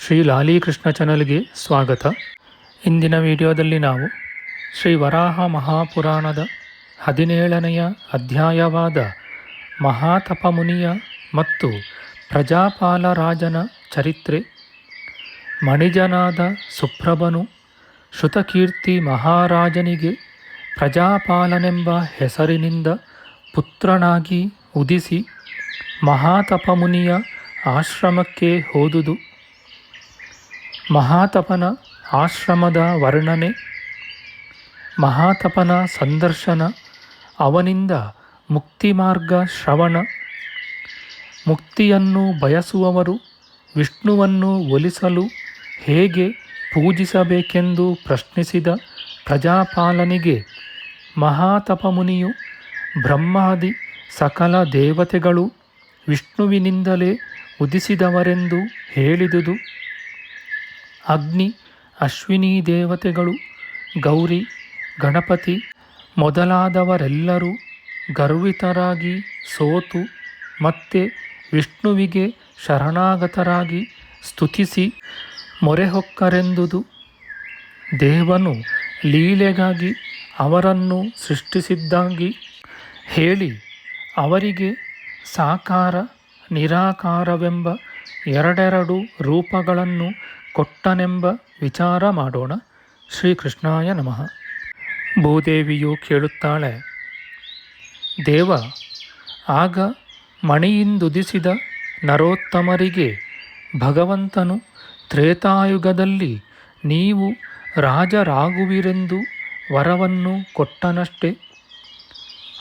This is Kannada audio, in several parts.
ಶ್ರೀ ಲಾಲೀಕೃಷ್ಣ ಚಾನಲ್ಗೆ ಸ್ವಾಗತ. ಇಂದಿನ ವಿಡಿಯೋದಲ್ಲಿ ನಾವು ಶ್ರೀ ವರಾಹ ಮಹಾಪುರಾಣದ ಹದಿನೇಳನೆಯ ಅಧ್ಯಾಯವಾದ ಮಹಾತಪಮುನಿಯ ಮತ್ತು ಪ್ರಜಾಪಾಲರಾಜನ ಚರಿತ್ರೆ. ಮಣಿಜನಾದ ಸುಪ್ರಭನು ಶ್ರುತಕೀರ್ತಿ ಮಹಾರಾಜನಿಗೆ ಪ್ರಜಾಪಾಲನೆಂಬ ಹೆಸರಿನಿಂದ ಪುತ್ರನಾಗಿ ಉದಿಸಿ ಮಹಾತಪಮುನಿಯ ಆಶ್ರಮಕ್ಕೆ ಹೋದುದು. ಮಹಾತಪನ ಆಶ್ರಮದ ವರ್ಣನೆ, ಮಹಾತಪನ ಸಂದರ್ಶನ, ಅವನಿಂದ ಮುಕ್ತಿ ಮಾರ್ಗ ಶ್ರವಣ, ಮುಕ್ತಿಯನ್ನು ಬಯಸುವವರು, ವಿಷ್ಣುವನ್ನು ಒಲಿಸಲು ಹೇಗೆ ಪೂಜಿಸಬೇಕೆಂದು ಪ್ರಶ್ನಿಸಿದ ಪ್ರಜಾಪಾಲನಿಗೆ ಮಹಾತಪಮುನಿಯು, ಬ್ರಹ್ಮಾದಿ ಸಕಲ ದೇವತೆಗಳು ವಿಷ್ಣುವಿನಿಂದಲೇ ಉದಿಸಿದವರೆಂದು ಹೇಳಿದುದು. ಅಗ್ನಿ, ಅಶ್ವಿನಿ ದೇವತೆಗಳು, ಗೌರಿ, ಗಣಪತಿ ಮೊದಲಾದವರೆಲ್ಲರೂ ಗರ್ವಿತರಾಗಿ ಸೋತು ಮತ್ತೆ ವಿಷ್ಣುವಿಗೆ ಶರಣಾಗತರಾಗಿ ಸ್ತುತಿಸಿ ಮೊರೆಹೊಕ್ಕರೆಂದುದು. ದೇವನು ಲೀಲೆಗಾಗಿ ಅವರನ್ನು ಸೃಷ್ಟಿಸಿದ್ದಾಗಿ ಹೇಳಿ ಅವರಿಗೆ ಸಾಕಾರ ನಿರಾಕಾರವೆಂಬ ಎರಡೆರಡು ರೂಪಗಳನ್ನು ಕೊಟ್ಟನೆಂಬ ವಿಚಾರ ಮಾಡೋಣ. ಶ್ರೀಕೃಷ್ಣಾಯ ನಮಃ. ಭೂದೇವಿಯು ಕೇಳುತ್ತಾಳೆ, ದೇವ, ಆಗ ಮಣಿಯಿಂದುದಿಸಿದ ನರೋತ್ತಮರಿಗೆ ಭಗವಂತನು ತ್ರೇತಾಯುಗದಲ್ಲಿ ನೀವು ರಾಜರಾಗುವಿರೆಂದು ವರವನ್ನು ಕೊಟ್ಟನಷ್ಟೆ.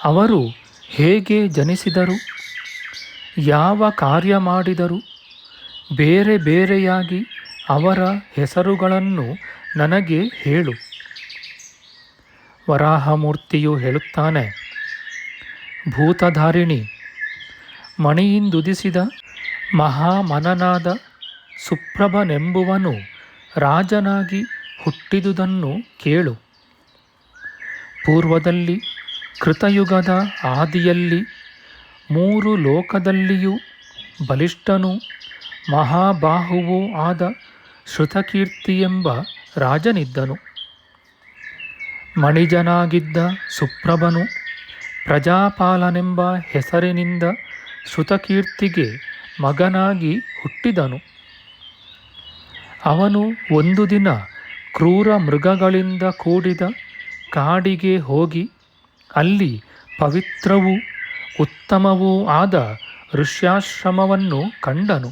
ಅವರು ಹೇಗೆ ಜನಿಸಿದರು? ಯಾವ ಕಾರ್ಯ ಮಾಡಿದರು? ಬೇರೆ ಬೇರೆಯಾಗಿ ಅವರ ಹೆಸರುಗಳನ್ನು ನನಗೆ ಹೇಳು. ವರಾಹಮೂರ್ತಿಯು ಹೇಳುತ್ತಾನೆ, ಭೂತಧಾರಿಣಿ, ಮಣಿಯಿಂದುದಿಸಿದ ಮಹಾಮನನಾದ ಸುಪ್ರಭನೆಂಬುವನು ರಾಜನಾಗಿ ಹುಟ್ಟಿದುದನ್ನು ಕೇಳು. ಪೂರ್ವದಲ್ಲಿ ಕೃತಯುಗದ ಆದಿಯಲ್ಲಿ ಮೂರು ಲೋಕದಲ್ಲಿಯೂ ಬಲಿಷ್ಠನೂ ಮಹಾಬಾಹುವೂ ಆದ ಶ್ರುತಕೀರ್ತಿಯೆಂಬ ರಾಜನಿದ್ದನು. ಮಣಿಜನಾಗಿದ್ದ ಸುಪ್ರಭನು ಪ್ರಜಾಪಾಲನೆಂಬ ಹೆಸರಿನಿಂದ ಶ್ರುತಕೀರ್ತಿಗೆ ಮಗನಾಗಿ ಹುಟ್ಟಿದನು. ಅವನು ಒಂದು ದಿನ ಕ್ರೂರ ಮೃಗಗಳಿಂದ ಕೂಡಿದ ಕಾಡಿಗೆ ಹೋಗಿ ಅಲ್ಲಿ ಪವಿತ್ರವೂ ಉತ್ತಮವೂ ಆದ ಋಷ್ಯಾಶ್ರಮವನ್ನು ಕಂಡನು.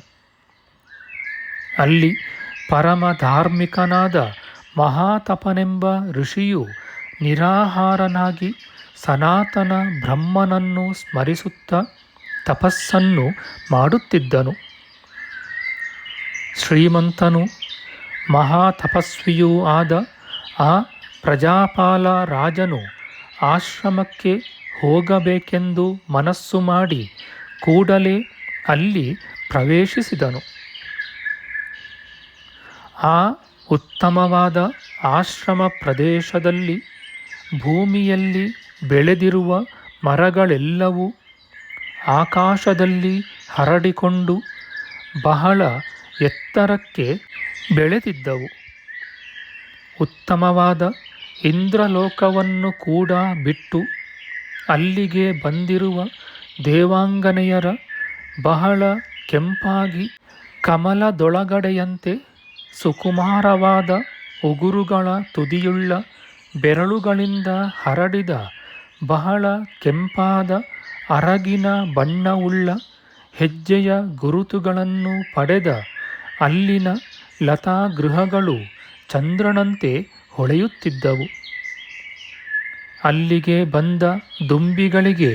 ಅಲ್ಲಿ ಪರಮ ಧಾರ್ಮಿಕನಾದ ಮಹಾತಪನೆಂಬ ಋಷಿಯು ನಿರಾಹಾರನಾಗಿ ಸನಾತನ ಬ್ರಹ್ಮನನ್ನು ಸ್ಮರಿಸುತ್ತ ತಪಸ್ಸನ್ನು ಮಾಡುತ್ತಿದ್ದನು. ಶ್ರೀಮಂತನು ಮಹಾತಪಸ್ವಿಯೂ ಆದ ಆ ಪ್ರಜಾಪಾಲ ರಾಜನು ಆಶ್ರಮಕ್ಕೆ ಹೋಗಬೇಕೆಂದು ಮನಸ್ಸು ಮಾಡಿ ಕೂಡಲೇ ಅಲ್ಲಿ ಪ್ರವೇಶಿಸಿದನು. ಆ ಉತ್ತಮವಾದ ಆಶ್ರಮ ಪ್ರದೇಶದಲ್ಲಿ ಭೂಮಿಯಲ್ಲಿ ಬೆಳೆದಿರುವ ಮರಗಳೆಲ್ಲವೂ ಆಕಾಶದಲ್ಲಿ ಹರಡಿಕೊಂಡು ಬಹಳ ಎತ್ತರಕ್ಕೆ ಬೆಳೆದಿದ್ದವು. ಉತ್ತಮವಾದ ಇಂದ್ರಲೋಕವನ್ನು ಕೂಡ ಬಿಟ್ಟು ಅಲ್ಲಿಗೆ ಬಂದಿರುವ ದೇವಾಂಗನೆಯರ ಬಹಳ ಕೆಂಪಾಗಿ ಕಮಲದೊಳಗಡೆಯಂತೆ ಸುಕುಮಾರವಾದ ಉಗುರುಗಳ ತುದಿಯುಳ್ಳ ಬೆರಳುಗಳಿಂದ ಹರಡಿದ ಬಹಳ ಕೆಂಪಾದ ಅರಗಿನ ಬಣ್ಣವುಳ್ಳ ಹೆಜ್ಜೆಯ ಗುರುತುಗಳನ್ನು ಪಡೆದ ಅಲ್ಲಿನ ಲತಾಗೃಹಗಳು ಚಂದ್ರನಂತೆ ಹೊಳೆಯುತ್ತಿದ್ದವು. ಅಲ್ಲಿಗೆ ಬಂದ ದುಂಬಿಗಳಿಗೆ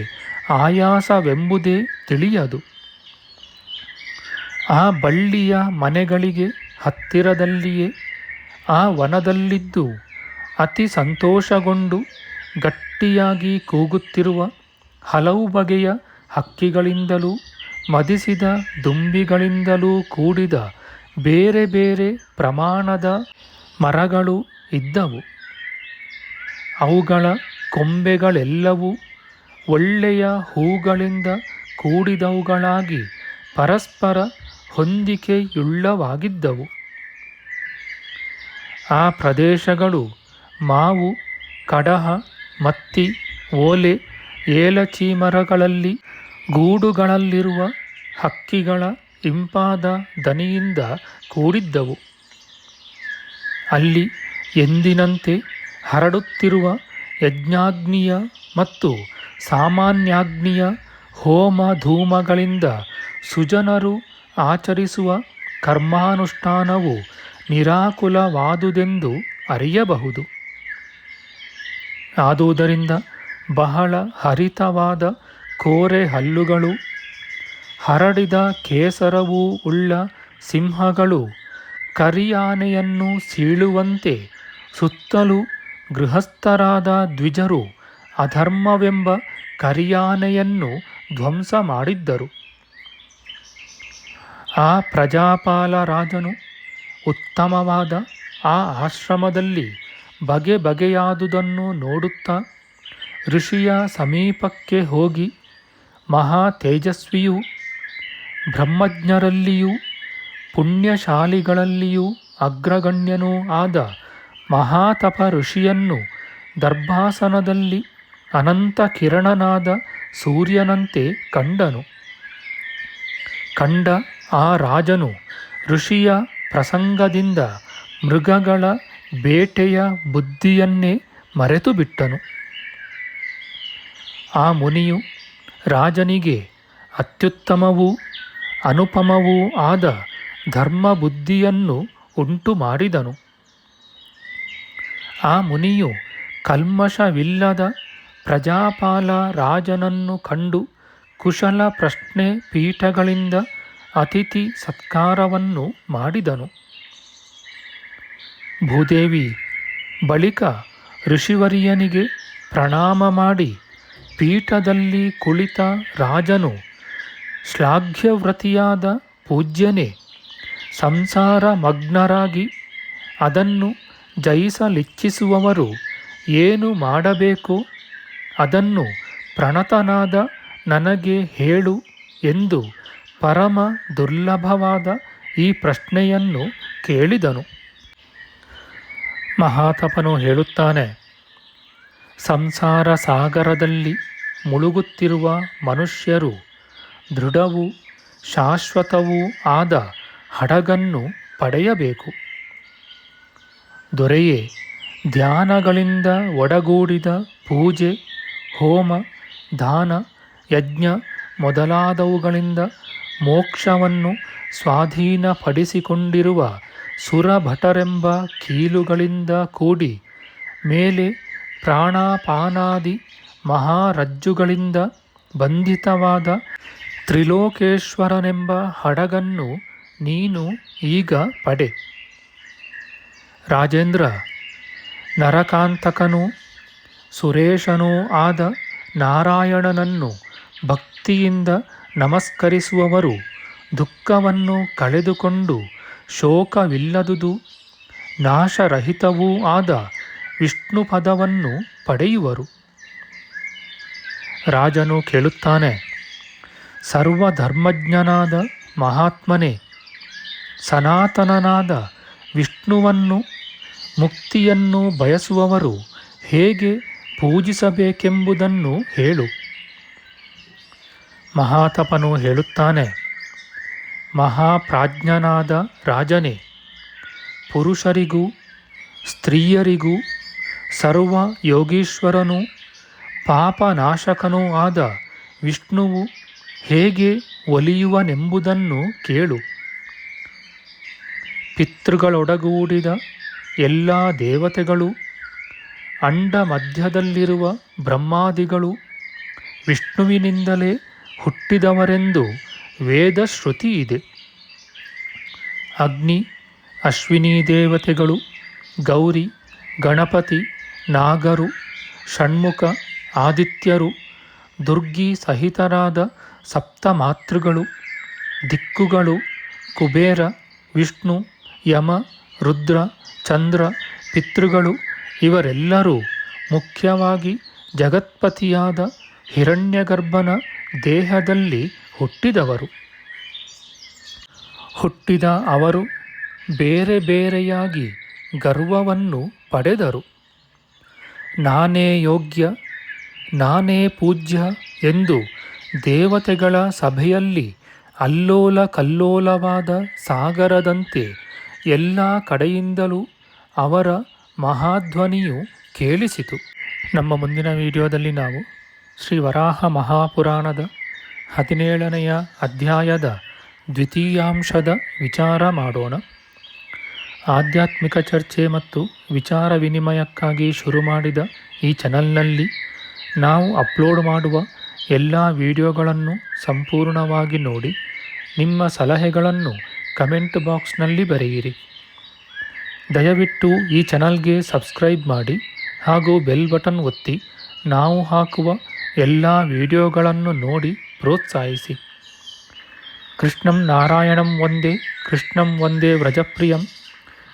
ಆಯಾಸವೆಂಬುದೇ ತಿಳಿಯದು. ಆ ಬಳ್ಳಿಯ ಮನೆಗಳಿಗೆ ಹತ್ತಿರದಲ್ಲಿಯೇ, ಆ ವನದಲ್ಲಿದ್ದು ಅತಿ ಸಂತೋಷಗೊಂಡು ಗಟ್ಟಿಯಾಗಿ ಕೂಗುತ್ತಿರುವ ಹಲವು ಬಗೆಯ ಹಕ್ಕಿಗಳಿಂದಲೂ, ಮದಿಸಿದ ದುಂಬಿಗಳಿಂದಲೂ ಕೂಡಿದ ಬೇರೆ ಬೇರೆ ಪ್ರಮಾಣದ ಮರಗಳು ಇದ್ದವು. ಅವುಗಳ ಕೊಂಬೆಗಳೆಲ್ಲವೂ ಒಳ್ಳೆಯ ಹೂಗಳಿಂದ ಕೂಡಿದವುಗಳಾಗಿ ಪರಸ್ಪರ ಹೊಂದಿಕೆಯುಳ್ಳವಾಗಿದ್ದವು ಆ ಪ್ರದೇಶಗಳು ಮಾವು, ಕಡಹ, ಮತ್ತಿ, ಓಲೆ ಏಲಚಿ ಮರಗಳಲ್ಲಿ ಗೂಡುಗಳಲ್ಲಿರುವ ಹಕ್ಕಿಗಳ ಇಂಪಾದ ದನಿಯಿಂದ ಕೂಡಿದ್ದವು. ಅಲ್ಲಿ ಎಂದಿನಂತೆ ಹರಡುತ್ತಿರುವ ಯಜ್ಞಾಗ್ನಿಯ ಮತ್ತು ಸಾಮಾನ್ಯಾಗ್ನಿಯ ಹೋಮ ಧೂಮಗಳಿಂದ ಸುಜನರು ಆಚರಿಸುವ ಕರ್ಮಾನುಷ್ಠಾನವು ನಿರಾಕುಲವಾದುದೆಂದು ಅರಿಯಬಹುದು. ಆದುದರಿಂದ ಬಹಳ ಹರಿತವಾದ ಕೋರೆ ಹಲ್ಲುಗಳು, ಹರಡಿದ ಕೇಸರವೂ ಉಳ್ಳ ಸಿಂಹಗಳು, ಕರಿಯಾನೆಯನ್ನು ಸೀಳುವಂತೆ ಸುತ್ತಲೂ ಗೃಹಸ್ಥರಾದ ದ್ವಿಜರು ಅಧರ್ಮವೆಂಬ ಕರಿಯಾನೆಯನ್ನು ಧ್ವಂಸ ಮಾಡಿದ್ದರು. ಆ ಪ್ರಜಾಪಾಲ ರಾಜನು ಉತ್ತಮವಾದ ಆ ಆಶ್ರಮದಲ್ಲಿ ಬಗೆ ಬಗೆಯಾದುದನ್ನು ನೋಡುತ್ತಾ ಋಷಿಯ ಸಮೀಪಕ್ಕೆ ಹೋಗಿ ಮಹಾ ತೇಜಸ್ವಿಯೂ ಬ್ರಹ್ಮಜ್ಞರಲ್ಲಿಯೂ ಪುಣ್ಯಶಾಲಿಗಳಲ್ಲಿಯೂ ಅಗ್ರಗಣ್ಯನೂ ಆದ ಮಹಾತಪ ಋಷಿಯನ್ನು ದರ್ಭಾಸನದಲ್ಲಿ ಅನಂತ ಕಿರಣನಾದ ಸೂರ್ಯನಂತೆ ಕಂಡನು. ಕಂಡ ಆ ರಾಜನು ಋಷಿಯ ಪ್ರಸಂಗದಿಂದ ಮೃಗಗಳ ಬೇಟೆಯ ಬುದ್ಧಿಯನ್ನೇ ಮರೆತು ಬಿಟ್ಟನು. ಆ ಮುನಿಯು ರಾಜನಿಗೆ ಅತ್ಯುತ್ತಮವೂ ಅನುಪಮವೂ ಆದ ಧರ್ಮ ಬುದ್ಧಿಯನ್ನು ಉಂಟು ಮಾಡಿದನು. ಆ ಮುನಿಯು ಕಲ್ಮಶವಿಲ್ಲದ ಪ್ರಜಾಪಾಲ ರಾಜನನ್ನು ಕಂಡು ಕುಶಲ ಪ್ರಶ್ನೆ ಪೀಠಗಳಿಂದ ಅತಿಥಿ ಸತ್ಕಾರವನ್ನು ಮಾಡಿದನು. ಭೂದೇವಿ, ಬಳಿಕ ಋಷಿವರಿಯನಿಗೆ ಪ್ರಣಾಮ ಮಾಡಿ ಪೀಠದಲ್ಲಿ ಕುಳಿತ ರಾಜನು ಶ್ಲಾಘ್ಯವ್ರತಿಯಾದ ಪೂಜ್ಯನೇ ಸಂಸಾರ ಮಗ್ನರಾಗಿ ಅದನ್ನು ಜಯಿಸಲಿಚ್ಛಿಸುವವರು ಏನು ಮಾಡಬೇಕು? ಅದನ್ನು ಪ್ರಣತನಾದ ನನಗೆ ಹೇಳು ಎಂದು ಪರಮ ದುರ್ಲಭವಾದ ಈ ಪ್ರಶ್ನೆಯನ್ನು ಕೇಳಿದನು. ಮಹಾತಪನು ಹೇಳುತ್ತಾನೆ, ಸಂಸಾರ ಸಾಗರದಲ್ಲಿ ಮುಳುಗುತ್ತಿರುವ ಮನುಷ್ಯರು ದೃಢವೂ ಶಾಶ್ವತವೂ ಆದ ಹಡಗನ್ನು ಪಡೆಯಬೇಕು. ದೊರೆಯೇ ಧ್ಯಾನಗಳಿಂದ ಒಡಗೂಡಿದ ಪೂಜೆ, ಹೋಮ, ದಾನ, ಯಜ್ಞ ಮೊದಲಾದವುಗಳಿಂದ ಮೋಕ್ಷವನ್ನು ಸ್ವಾಧೀನಪಡಿಸಿಕೊಂಡಿರುವ ಸುರಭಟರೆಂಬ ಕೀಲುಗಳಿಂದ ಕೂಡಿ ಮೇಲೆ ಪ್ರಾಣಾಪಾನಾದಿ ಮಹಾರಜ್ಜುಗಳಿಂದ ಬಂಧಿತವಾದ ತ್ರಿಲೋಕೇಶ್ವರನೆಂಬ ಹಡಗನ್ನು ನೀನು ಈಗ ಪಡೆ. ರಾಜೇಂದ್ರ, ನರಕಾಂತಕನೂ ಸುರೇಶನೂ ಆದ ನಾರಾಯಣನನ್ನು ಭಕ್ತಿಯಿಂದ ನಮಸ್ಕರಿಸುವವರು ದುಃಖವನ್ನು ಕಳೆದುಕೊಂಡು ಶೋಕವಿಲ್ಲದುದು, ನಾಶರಹಿತವೂ ಆದ ವಿಷ್ಣು ಪದವನ್ನು ಪಡೆಯುವರು. ರಾಜನು ಕೇಳುತ್ತಾನೆ, ಸರ್ವಧರ್ಮಜ್ಞನಾದ ಮಹಾತ್ಮನೇ, ಸನಾತನನಾದ ವಿಷ್ಣುವನ್ನು, ಮುಕ್ತಿಯನ್ನು ಬಯಸುವವರು ಹೇಗೆ ಪೂಜಿಸಬೇಕೆಂಬುದನ್ನು ಹೇಳು. ಮಹಾತಪನು ಹೇಳುತ್ತಾನೆ, ಮಹಾಪ್ರಾಜ್ಞನಾದ ರಾಜನೇ, ಪುರುಷರಿಗೂ ಸ್ತ್ರೀಯರಿಗೂ ಸರ್ವ ಯೋಗೀಶ್ವರನೂ, ಪಾಪನಾಶಕನೂ ಆದ ವಿಷ್ಣುವು ಹೇಗೆ ಒಲಿಯುವನೆಂಬುದನ್ನು ಕೇಳು. ಪಿತೃಗಳೊಡಗೂಡಿದ ಎಲ್ಲ ದೇವತೆಗಳು ಅಂಡ ಮಧ್ಯದಲ್ಲಿರುವ ಬ್ರಹ್ಮಾದಿಗಳು, ವಿಷ್ಣುವಿನಿಂದಲೇ ಹುಟ್ಟಿದವರೆಂದು ವೇದ ಶ್ರುತಿ ಇದೆ. ಅಗ್ನಿ, ಅಶ್ವಿನಿ ದೇವತೆಗಳು, ಗೌರಿ, ಗಣಪತಿ, ನಾಗರು, ಷಣ್ಮುಖ, ಆದಿತ್ಯರು, ದುರ್ಗಿ ಸಹಿತರಾದ ಸಪ್ತಮಾತೃಗಳು, ದಿಕ್ಕುಗಳು, ಕುಬೇರ, ವಿಷ್ಣು, ಯಮ, ರುದ್ರ, ಚಂದ್ರ, ಪಿತೃಗಳು ಇವರೆಲ್ಲರೂ ಮುಖ್ಯವಾಗಿ ಜಗತ್ಪತಿಯಾದ ಹಿರಣ್ಯಗರ್ಭನ ದೇಹದಲ್ಲಿ ಹುಟ್ಟಿದವರು. ಹುಟ್ಟಿದ ಅವರು ಬೇರೆ ಬೇರೆಯಾಗಿ ಗರ್ವವನ್ನು ಪಡೆದರು. ನಾನೇ ಯೋಗ್ಯ, ನಾನೇ ಪೂಜ್ಯ ಎಂದು ದೇವತೆಗಳ ಸಭೆಯಲ್ಲಿ ಅಲ್ಲೋಲ ಕಲ್ಲೋಲವಾದ ಸಾಗರದಂತೆ ಎಲ್ಲ ಕಡೆಯಿಂದಲೂ ಅವರ ಮಹಾಧ್ವನಿಯು ಕೇಳಿಸಿತು. ನಮ್ಮ ಮುಂದಿನ ವಿಡಿಯೋದಲ್ಲಿ ನಾವು ಶ್ರೀ ವರಾಹ ಮಹಾಪುರಾಣದ ಹದಿನೇಳನೆಯ ಅಧ್ಯಾಯದ ದ್ವಿತೀಯಾಂಶದ ವಿಚಾರ ಮಾಡೋಣ. ಆಧ್ಯಾತ್ಮಿಕ ಚರ್ಚೆ ಮತ್ತು ವಿಚಾರ ವಿನಿಮಯಕ್ಕಾಗಿ ಶುರು ಮಾಡಿದ ಈ ಚಾನಲ್ನಲ್ಲಿ ನಾವು ಅಪ್ಲೋಡ್ ಮಾಡುವ ಎಲ್ಲ ವಿಡಿಯೋಗಳನ್ನು ಸಂಪೂರ್ಣವಾಗಿ ನೋಡಿ ನಿಮ್ಮ ಸಲಹೆಗಳನ್ನು ಕಮೆಂಟ್ ಬಾಕ್ಸ್ನಲ್ಲಿ ಬರೆಯಿರಿ. ದಯವಿಟ್ಟು ಈ ಚಾನಲ್ಗೆ ಸಬ್ಸ್ಕ್ರೈಬ್ ಮಾಡಿ ಹಾಗೂ ಬೆಲ್ ಬಟನ್ ಒತ್ತಿ ನಾವು ಹಾಕುವ ಎಲ್ಲ ವಿಡಿಯೋಗಳನ್ನು ನೋಡಿ ಪ್ರೋತ್ಸಾಹಿಸಿ. ಕೃಷ್ಣಂ ನಾರಾಯಣಂ ಒಂದೇ, ಕೃಷ್ಣಂ ಒಂದೇ ವ್ರಜಪ್ರಿಯಂ,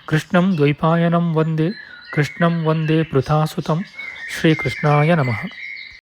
ಕೃಷ್ಣಂ ದ್ವೈಪಾಯನಂ ಒಂದೇ, ಕೃಷ್ಣಂ ಒಂದೇ ಪೃಥಾಸುತಂ. ಶ್ರೀಕೃಷ್ಣಾಯ ನಮಃ.